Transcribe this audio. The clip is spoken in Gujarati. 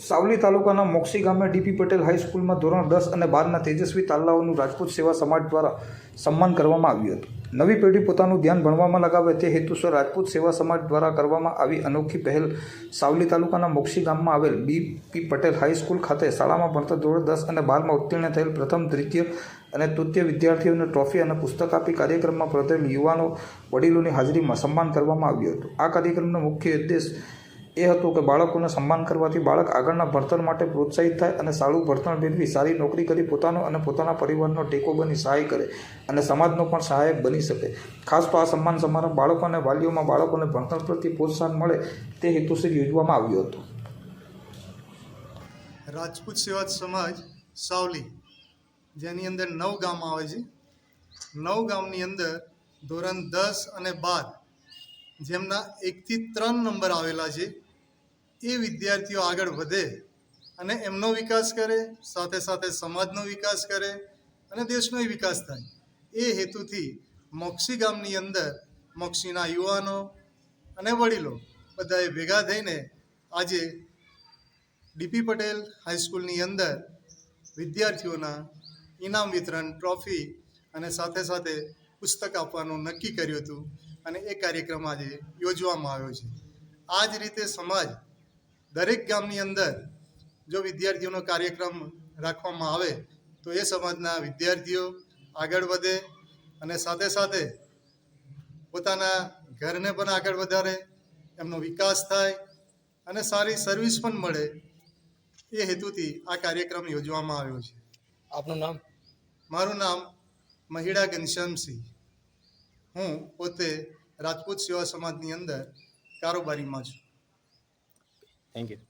સાવલી તાલુકાના મોક્ષી ગામે ડીપી પટેલ હાઈસ્કૂલમાં ધોરણ દસ અને બારના તેજસ્વી તાલાઓનું રાજપૂત સેવા સમાજ દ્વારા સન્માન કરવામાં આવ્યું હતું. નવી પેઢી પોતાનું ધ્યાન ભણવામાં લગાવે તે હેતુસર રાજપૂત સેવા સમાજ દ્વારા કરવામાં આવી અનોખી પહેલ સાવલી તાલુકાના મોક્ષી ગામમાં આવેલ બીપી પટેલ હાઈસ્કૂલ ખાતે શાળામાં ભણતા ધોરણ દસ અને બારમાં ઉત્તીર્ણ થયેલ પ્રથમ, દ્વિતીય અને તૃતીય વિદ્યાર્થીઓને ટ્રોફી અને પુસ્તક આપી કાર્યક્રમમાં પ્રથમ યુવાનો વડીલોની હાજરીમાં સન્માન કરવામાં આવ્યું હતું. આ કાર્યક્રમનો મુખ્ય ઉદ્દેશ એ હતું કે બાળકોને સન્માન કરવાથી બાળક આગળના ભણતર માટે પ્રોત્સાહિત થાય અને સારું ભણતર મેળવી, સારી નોકરી કરી પોતાનો અને પોતાના પરિવારનો ટેકો બની સહાય કરે અને સમાજનો પણ સહાયક બની શકે. ખાસ આ સન્માન સમારંભ બાળકો અને વાલીઓમાં બાળકોને ભણતર પ્રત્યે પ્રોત્સાહન મળે તે હેતુસર યોજવામાં આવ્યું હતું. રાજપૂત સેવા સમાજ સાવલી, જેની અંદર નવ ગામ આવે છે. નવ ગામની અંદર ધોરણ દસ અને બાર જેમના એકથી ત્રણ નંબર આવેલા છે, એ વિદ્યાર્થીઓ આગળ વધે અને એમનો વિકાસ કરે, સાથે સાથે સમાજનો વિકાસ કરે અને દેશનોય વિકાસ થાય. એ હેતુથી મોક્ષી ગામની અંદર મોક્ષીના યુવાનો અને વડીલો બધાએ ભેગા થઈને આજે ડીપી પટેલ હાઈસ્કૂલની અંદર વિદ્યાર્થીઓના ઇનામ વિતરણ ટ્રોફી અને સાથે સાથે પુસ્તક આપવાનું નક્કી કર્યું હતું. અને એ કાર્યક્રમ આજે યોજવામાં આવ્યો છે. આ જ રીતે સમાજ દરેક ગામની અંદર જો વિદ્યાર્થીઓનો કાર્યક્રમ રાખવામાં આવે તો એ સમાજના વિદ્યાર્થીઓ આગળ વધે અને સાથે સાથે પોતાના ઘરને પણ આગળ વધારે એમનો વિકાસ થાય અને સારી સર્વિસ પણ મળે એ હેતુથી આ કાર્યક્રમ યોજવામાં આવ્યો છે. આપનું નામ? મારું નામ મહિડા ઘનશ્યામસિંહ. હું પોતે રાજપૂત સેવા સમાજની અંદર કારોબારીમાં છું. Thank you